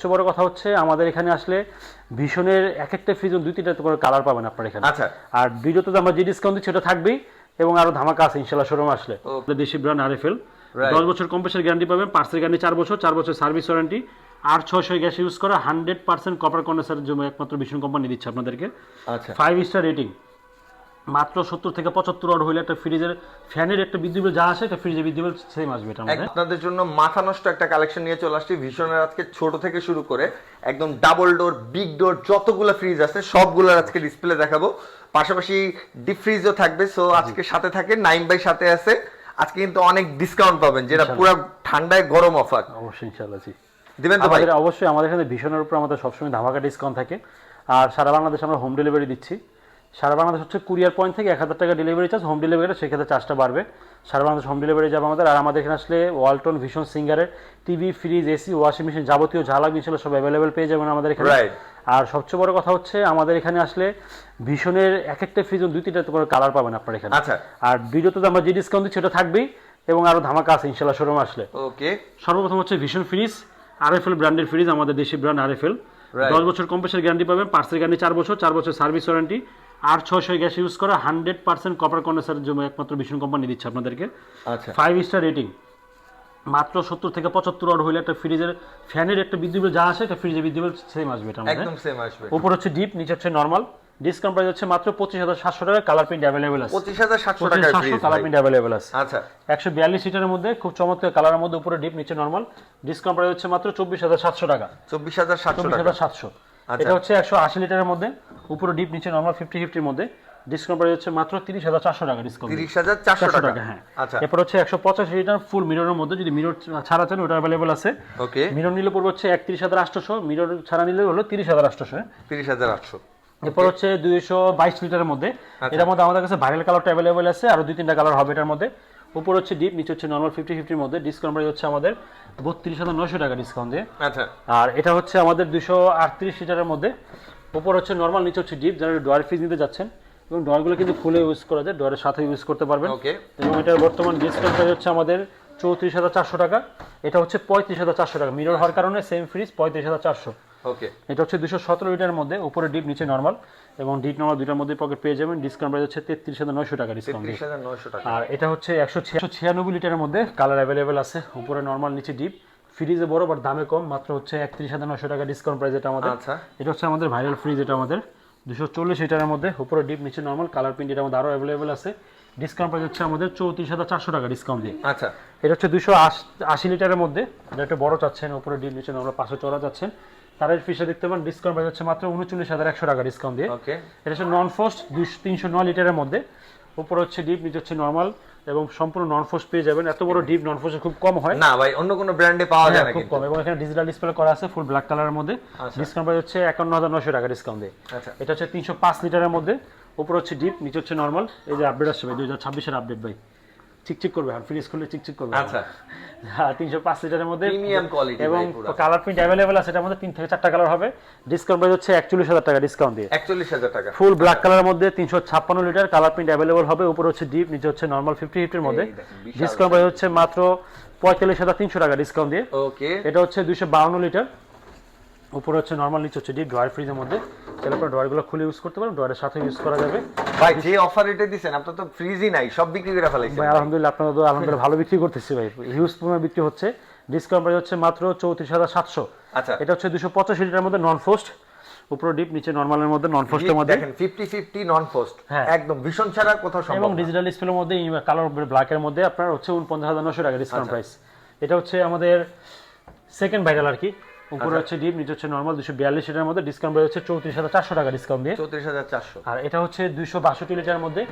সবচেয়ে বড় কথা হচ্ছে আমাদের এখানে আসলে ভীষণের এক একটা ফ্রিজ দুই তিনটা করে কালার পাবেন আপনার এখানে। আচ্ছা। আর ভিডিওতে তো আমরা যে ডিসকাউন্ট দিচ্ছি ওটা থাকবেই এবং আরও ধামাকা আছে ইনশাল্লাহ শোরুম আসলে. দেশি ব্র্যান্ড আরএফএল. দশ বছর কম্প্রেসার গ্যারান্টি পাবেন পার্সেল গ্যারান্টি চার বছর চার বছর সার্ভিস ওয়ারেন্টি আর ছয়শো গ্যাস ইউজ করা হান্ড্রেড পার্সেন্ট কপার কন্ডেন্সারের জন্য একমাত্র ভীষণ কোম্পানি দিচ্ছে আপনাদেরকে। আচ্ছা। ফাইভ স্টার রেটিং মাত্র সত্তর থেকে পঁচাত্তর অর্ড হলে একটা ফ্রিজের ফ্যানের একটা বিদ্যুৎ বিল যা আসে একটা ফ্রিজের বিদ্যুৎ বিল সেম আসবে এটা আমাদের। আপনাদের জন্য মাথা নষ্ট একটা কালেকশন নিয়ে চলে আসছি। ভীষণের আজকে ছোট থেকে শুরু করে একদম ডাবল ডোর বিগ ডোর যতগুলো ফ্রিজ আছে সবগুলোর আজকে ডিসপ্লে দেখাবো। পাশাপাশি ডিপ ফ্রিজও থাকবে সো আজকে সাথে থাকে নাইন বাই সাথে আছে। আজকে কিন্তু অনেক ডিসকাউন্ট পাবেন যেটা পুরো ঠান্ডায় গরম অফার অবশ্যই ইনশাল্লাহ জি। দিবেন তো ভাই? অবশ্যই আমাদের এখানে ভীষণের উপর আমাদের সবসময় ধামাকা ডিসকাউন্ট থাকে। আর সারা বাংলাদেশ আমরা হোম ডেলিভারি দিচ্ছি। সারা বাংলাদেশ হচ্ছে কুরিয়ার পয়েন্ট থেকে এক হাজার টাকা ডেলিভারি চার্জ হোম ডেলিভারি সেক্ষেত্রে চার্জটা বাড়বে। সারা বাংলাদেশ হোম ডেলিভারি যাবে আমাদের আর আমাদের এখানে আসলে ওয়ালটন ভীষণ সিঙ্গারের TV fridge AC washing machine যাবতীয় ঝালা মিশালা সব অ্যাভেলেবেল পেয়ে যাবেন আমাদের এখানে। আর সবচেয়ে বড় কথা হচ্ছে আমাদের এখানে আসলে ভীষণের এক একটা ফ্রিজ দুই তিনটা করে কালার পাবেন আপনার এখানে। আচ্ছা। আর ভিডিওতে তো আমরা যে ডিসকাউন্ট দিচ্ছি ওটা থাকবেই এবং আরও ধামাকা আছে ইনশাল্লাহ শোরুম আসলে। ওকে সর্বপ্রথম হচ্ছে ভীষণ ফ্রিজ আরএফএল ব্র্যান্ডের ফ্রিজ আমাদের দেশি ব্র্যান্ড আরএফএল. দশ বছর কম্প্রেসার গ্যারান্টি পাবেন পার্সেল গ্যারান্টি চার বছর চার বছর সার্ভিস ওয়ারেন্টি আর ছয়শো গ্যাস ইউজ করা হান্ড্রেড পার্সেন্ট কপার কন্ডেন্সারের জন্য একমাত্র ভীষণ কোম্পানি দিচ্ছে আপনাদেরকে। আচ্ছা। ফাইভ স্টার রেটিং মাত্র সত্তর থেকে পঁচাত্তর অর্ড হলে একটা ফ্রিজের ফ্যানের একটা বিদ্যুৎ বিল যা আসে একটা ফ্রিজের বিদ্যুৎ বিল সেম আসবে এটা একদম সেম আসবে। উপর হচ্ছে ডিপ নিচে হচ্ছে নর্মাল ডিসকাউন্ট প্রাইস হচ্ছে মাত্র পঁচিশ হাজার সাতশো টাকা কালার প্রিন্ট অ্যাভেলেবেল আছে। পঁচিশ হাজার সাতশো সাতশো কালার প্রিন্ট অ্যাভেলেবেল আছে। আচ্ছা। একশো বিয়াল্লিশ লিটারের মধ্যে খুব চমৎকার কালারের মধ্যে উপরে ডিপ নিচে নর্মাল ডিসকাউন্ট প্রাইস হচ্ছে মাত্র চব্বিশ হাজার সাতশো টাকা। চব্বিশ হাজার সাতশো টাকা। হাজার সাতশো। এটা হচ্ছে একশো আশি লিটারের মধ্যে উপরে ডিপ নিচে নর্মাল ফিফটি ফিফটির মধ্যে। ডিসকাউন্ট প্রাইস হচ্ছে মাত্র তিরিশ হাজার চারশো টাকা ডিসকাউন্ট তিরিশ হাজার চারশো টাকা। টাকা হ্যাঁ। আচ্ছা। এরপর হচ্ছে একশো পঁচাশি লিটার ফুল মিররের মধ্যে যদি মিরর ছাড়া চান ওটা অ্যাভেলেবল আছে। ওকে। মিরর নিলে পড়বে হচ্ছে একত্রিশ হাজার আটশোশো মিরর ছাড়া নিলে হলো তিরিশ হাজার আটশোশো তিরিশ হাজার আটশো। এরপর হচ্ছে দুইশো বাইশ লিটারের মধ্যে। এটার মধ্যে আমাদের কাছে ভাইরাল কালারটা অ্যাভেলেবল আছে আর দুই তিনটা কালার হবে এটার মধ্যে। উপর হচ্ছে ডিপ নিচে হচ্ছে নর্মাল ফিফটি ফিফটির মধ্যে। ডিসকাউন্ট প্রাইস হচ্ছে আমাদের বত্রিশ হাজার নয়শো টাকা ডিসকাউন্ট দিয়ে। আচ্ছা। আর এটা হচ্ছে আমাদের দুশো আটত্রিশ লিটারের মধ্যে। উপর হচ্ছে নর্মাল নিচে হচ্ছে ডিপ যারা ডয়ার ফ্রিজ নিতে যাচ্ছেন। এবং ডয়ারগুলো কিন্তু খুলে ইউজ করা যায় ডয়ারের সাথে ইউজ করতে পারবেন। ওকে এবং এটার বর্তমান ডিসকাউন্ট প্রাইস হচ্ছে আমাদের চৌত্রিশ হাজার চারশো টাকা। এটা হচ্ছে পঁয়ত্রিশ হাজার চারশো টাকা। মিরর হওয়ার কারণে সেম ফ্রিজ পঁয়ত্রিশ হাজার চারশো। ওকে এটা হচ্ছে দুশো সতেরো লিটারের মধ্যে উপরে ডিপ নিচে নর্মাল। এবং ডিপ নর্মাল দুইটার মধ্যে পকেট পেয়ে যাবেন। ডিসকাউন্ট প্রাইস হচ্ছে তেত্রিশ হাজার নয়শো টাকা ডিসকাউন্ট আর এটা হচ্ছে একশো ছিয়ানব্বই লিটারের মধ্যে কালার অ্যাভেলেবেল আছে। উপরে নর্মাল নিচে ডিপ। ফ্রিজে বড় বাট দামে কম। মাত্র হচ্ছে একত্রিশ হাজার নয়শো টাকা ডিসকাউন্ট প্রাইস এটা আমাদের। আচ্ছা। এটা হচ্ছে আমাদের ভাইরাল ফ্রিজ এটা আমাদের। দুশো চল্লিশ লিটারের মধ্যে উপরে ডিপ নিচে নর্মাল কালার প্রিন্ট এটার মধ্যে আরও অ্যাভেলেবেল আছে। ডিসকাউন্ট পাওয়া যাচ্ছে আমাদের চৌত্রিশ হাজার চারশো টাকা ডিসকাউন্ট দিয়ে। আচ্ছা। এটা হচ্ছে দুশো আশি লিটারের মধ্যে। এটা একটু বড় চাচ্ছেন উপরে ডিপ নিচে নর্মাল পাঁচশো চড়া যাচ্ছেন তার ফিসে দেখতে পান ডিসকাউন্ট পাওয়া যাচ্ছে মাত্র উনচল্লিশ হাজার একশো টাকা ডিসকাউন্ট দিয়ে। ওকে এটা হচ্ছে নন ফোস্ট দুশো তিনশো নয় লিটারের মধ্যে। উপর হচ্ছে ডিপ নিচে হচ্ছে নর্মাল এবং সম্পূর্ণ নন ফোস্ট পেয়ে যাবেন। এত বড় ডিপ নন ফোস্ট খুব কম হয়। না ভাই অন্য কোনো ব্র্যান্ডে পাওয়া যায় না হ্যাঁ, খুব কম। এবং এখানে ডিজিটাল ডিসপ্লে করা আছে ফুল ব্ল্যাক কালারের মধ্যে। ডিসকাউন্ট প্রাইস হচ্ছে একান্ন হাজার নশো টাকা ডিসকাউন্ট দিয়ে আচ্ছা। এটা হচ্ছে তিনশো পাঁচ লিটারের মধ্যে। উপর হচ্ছে ডিপ নিচে হচ্ছে নর্মাল এই যে আপডেট আসছে ভাই দুই হাজার ছাব্বিশের আপডেট ভাই। চিকচিক করবে আর ফ্রিজ খুললে চিকচিক করবে আচ্ছা। হ্যাঁ তিনশো পাঁচ লিটারের মধ্যে প্রিমিয়াম কোয়ালিটি এবং কালার প্রিন্ট অ্যাভেলেবেল আছে এটার মধ্যে তিন থেকে চারটা কালার হবে। ডিসকাউন্ট প্রাইস হচ্ছে একচল্লিশ হাজার টাকা ডিসকাউন্ট দিয়ে। একচল্লিশ হাজার টাকা। ফুল ব্ল্যাক কালারের মধ্যে তিনশো ছাপ্পান্ন লিটার কালার প্রিন্ট অ্যাভেলেবল হবে উপরে হচ্ছে ডিপ নিচে হচ্ছে নর্মাল ফিফটি ফিফটির মধ্যে। ডিসকাউন্ট প্রাইস হচ্ছে মাত্র পঁয়তাল্লিশ হাজার তিনশো টাকা ডিসকাউন্ট দিয়ে। ওকে এটা হচ্ছে দুইশো বাউন্ন লিটার উপরে হচ্ছে নর্মাল নিচে হচ্ছে ডিপ ড্রয়ার ফ্রিজের মধ্যে। তাহলে আপনার ড্রয়ারগুলো খুলে ইউজ করতে পারেন ড্রয়ারের সাথে ইউজ করা যাবে। ভাই যে অফার এটা দিছেন আপনার তো ফ্রিজই নাই সব বিক্রি করে ফেলাইছেন। ভাই আলহামদুলিল্লাহ আপনারা তো আলহামদুলিল্লাহ ভালো বিক্রি করতেছি ভাই। হিউজ পরিমাণ বিক্রি হচ্ছে। ডিসকাউন্ট প্রাইস হচ্ছে মাত্র চৌত্রিশ হাজার সাতশো। আচ্ছা। এটা হচ্ছে দুশো পঁচাশি লিটার মধ্যে নন ফোস্ট উপরে ডিপ নিচে নর্মালের মধ্যে নন ফোস্টের মধ্যে। দেখেন ফিফটি ফিফটি নন পোস্ট হ্যাঁ। একদম ভীষণ ছাড়া কোথাও সম্ভব এবং। ডিজিটাল ডিসপ্লের মধ্যে কালার ব্ল্যাকের মধ্যে আপনার হচ্ছে উনপঞ্চাশ হাজার নশো টাকা ডিসকাউন্ট আচ্ছা। প্রাইস এটা হচ্ছে আমাদের সেকেন্ড ভাইরাল আর কি। উপরে আচ্ছা। হচ্ছে ডিপ নিচে হচ্ছে নর্মাল দুশো বিয়াল্লিশ লিটারের মধ্যে ডিসকাউন্ট হচ্ছে চৌত্রিশ হাজার চারশো টাকা ডিসকাউন্ট দিয়ে। চৌত্রিশ হাজার চারশো। আর এটা হচ্ছে দুইশো বাষট্টি লিটারের মধ্যে।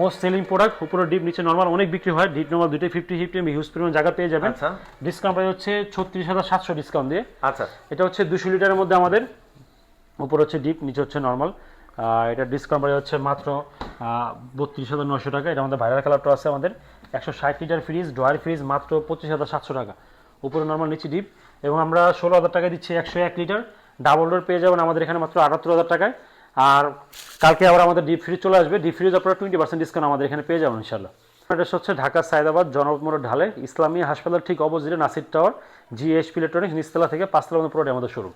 মোস্ট সেলিং প্রোডাক্ট উপরে ডিপ নিচে নর্মাল অনেক বিক্রি হয়। ডিপ নর্মাল দুটোই ফিফটি ফিফটি হিউজ পরিমাণ জায়গা পেয়ে যাবেন। আচ্ছা। ডিসকাউন্ট প্রাইস হচ্ছে ছত্রিশ হাজার সাতশো ডিসকাউন্ট দিয়ে। আচ্ছা। এটা হচ্ছে দুশো লিটারের মধ্যে আমাদের। উপর হচ্ছে ডিপ নিচে হচ্ছে নর্মাল এটা ডিসকাউন্ট প্রাইস হচ্ছে মাত্র বত্রিশ হাজার নশো টাকা। এটা আমাদের ভাইরাল কালারটা আছে আমাদের। একশো ষাট লিটার ফ্রিজ ড্রয়ার ফ্রিজ মাত্র পঁচিশ হাজার সাতশো টাকা। উপরে নর্মাল নিচে ডিপ এবং আমরা ষোলো হাজার টাকায় দিচ্ছি একশো এক লিটার ডাবল ডোর পেয়ে যাবেন আমাদের এখানে মাত্র আটাত্তর হাজার টাকায়। আর কালকে আবার আমাদের ডিপ ফ্রিজ চলে আসবে। ডিপ ফ্রিজ আপনারা টোয়েন্টি পার্সেন্ট ডিসকাউন্ট আমাদের এখানে পেয়ে যাবেন ইনশাল্লাহ অ্যাড্রেস হচ্ছে ঢাকা সায়দাবাদ জনপদ ঢালে, ইসলামী হাসপাতাল, ঠিক অপোজিটে নাসির টাওয়ার জিএসপি ইলেকট্রনিক্স নিস্তলা থেকে পাঁচতলা পর্যন্ত পুরোটাই আমাদের শুরু